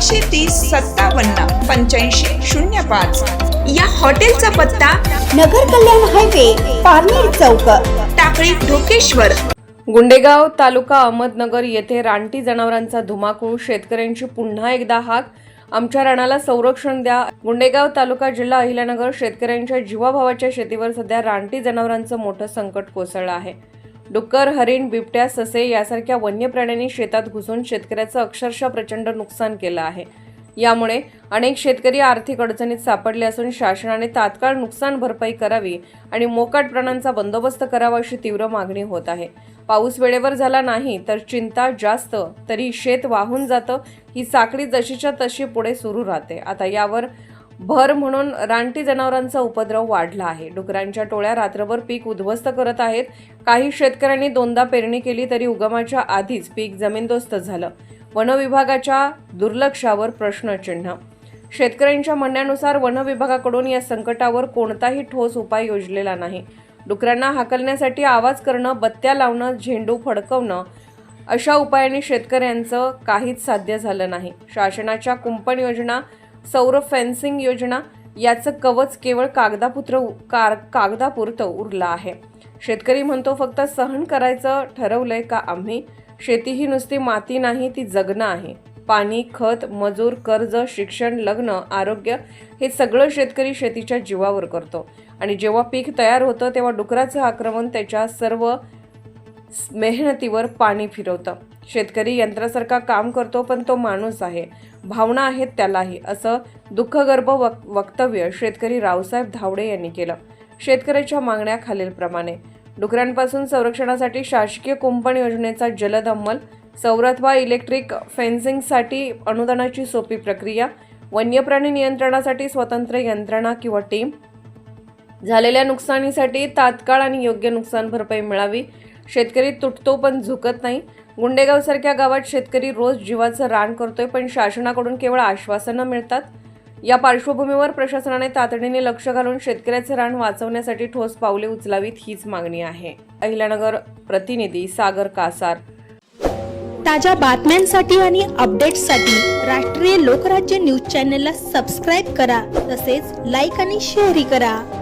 तीस सत्तावन्न पंच्याऐंशी शून्य पाच. या हॉटेलचा पत्ता नगर कल्याण हायवे पारनेर चौक टाकळी ढोकेश्वर. गुंडेगाव तालुका अहमदनगर येथे रानटी जनावरांचा धुमाकूळ शेतकऱ्यांची पुन्हा एकदा हाक. आमच्या रानाला संरक्षण द्या. गुंडेगाव तालुका जिल्हा अहिल्यानगर शेतकऱ्यांच्या जीवाभावाच्या शेतीवर सध्या रानटी जनावरांचं मोठं संकट कोसळलं आहे. डुक्कर हरिण बिबट्या ससे यासारख्या वन्य प्राण्यांनी शेतात घुसून शेतकऱ्याचं अक्षरशः प्रचंड नुकसान केलं आहे. यामुळे अनेक शेतकरी आर्थिक अडचणीत सापडले असून शासनाने तात्काळ नुकसान भरपाई करावी आणि मोकाट प्राण्यांचा बंदोबस्त करावा अशी तीव्र मागणी होत आहे. पाऊस वेळेवर झाला नाही तर चिंता जास्त तरी शेत वाहून जातं ही साखळी जशीच्या तशी पुढे सुरू राहते. आता यावर भर म्हणून रानटी जनावरांचा उपद्रव वाढला आहे. डुकरांच्या टोळ्या रात्रभर पीक उद्ध्वस्त करत आहेत. काही शेतकऱ्यांनी दोनदा पेरणी केली तरी उगमाच्या आधीच पीक जमीनदोस्त झालं. वनविभागाच्या दुर्लक्षावर प्रश्नचिन्ह. शेतकऱ्यांच्या म्हणण्यानुसार वन विभागाकडून या संकटावर कोणताही ठोस उपाय योजलेला नाही. डुकरांना हाकलण्यासाठी आवाज करणं बत्त्या लावणं झेंडू फडकवणं अशा उपायांनी शेतकऱ्यांचं काहीच साध्य झालं नाही. शासनाच्या कुंपण योजना सौर फेन्सिंग योजना याचं कवच केवळ कागदापुत्र कार कागदापुरतं उरलं आहे. शेतकरी म्हणतो फक्त सहन करायचं ठरवलंय का आम्ही? शेती ही नुसती माती नाही ती जगणं आहे. पाणी खत मजूर कर्ज शिक्षण लग्न आरोग्य हे सगळं शेतकरी शेतीच्या जीवावर करतो. आणि जेव्हा पीक तयार होतं तेव्हा डुकराचं आक्रमण त्याच्या सर्व मेहनतीवर पाणी फिरवतं. शेतकरी यंत्रासारखा काम करतो पण तो माणूस आहे. भावना आहेत त्यालाही असं दुःखगर्भ वक वक्तव्य शेतकरी रावसाहेब धावडे यांनी केलं. शेतकऱ्याच्या मागण्या खालीलप्रमाणे. डुकरांपासून संरक्षणासाठी शासकीय कुंपण योजनेचा जलद अंमल सौर इलेक्ट्रिक फेन्सिंगसाठी अनुदानाची सोपी प्रक्रिया वन्यप्राणी नियंत्रणासाठी स्वतंत्र यंत्रणा किंवा टीम झालेल्या नुकसानीसाठी तात्काळ आणि योग्य नुकसान भरपाई मिळावी शेतकरी तुटतो पण झुकत नाही. गुंडेगावसारख्या गावात शेतकरी रोज जीवाचं रान करतोय पण शासनाकडून केवळ आश्वासनं मिळतात. या पार्श्वभूमीवर प्रशासनाने तातडीने लक्ष घालून शेतकऱ्याचे रान वाचवण्यासाठी ठोस पावले उचलावीत हीच मागणी आहे. अहिल्यानगर प्रतिनिधी सागर कासार. ताज्या बातम्यांसाठी आणि अपडेट्ससाठी राष्ट्रीय लोकराज्य न्यूज चॅनलला सबस्क्राईब करा तसेच लाईक आणि शेअरही करा.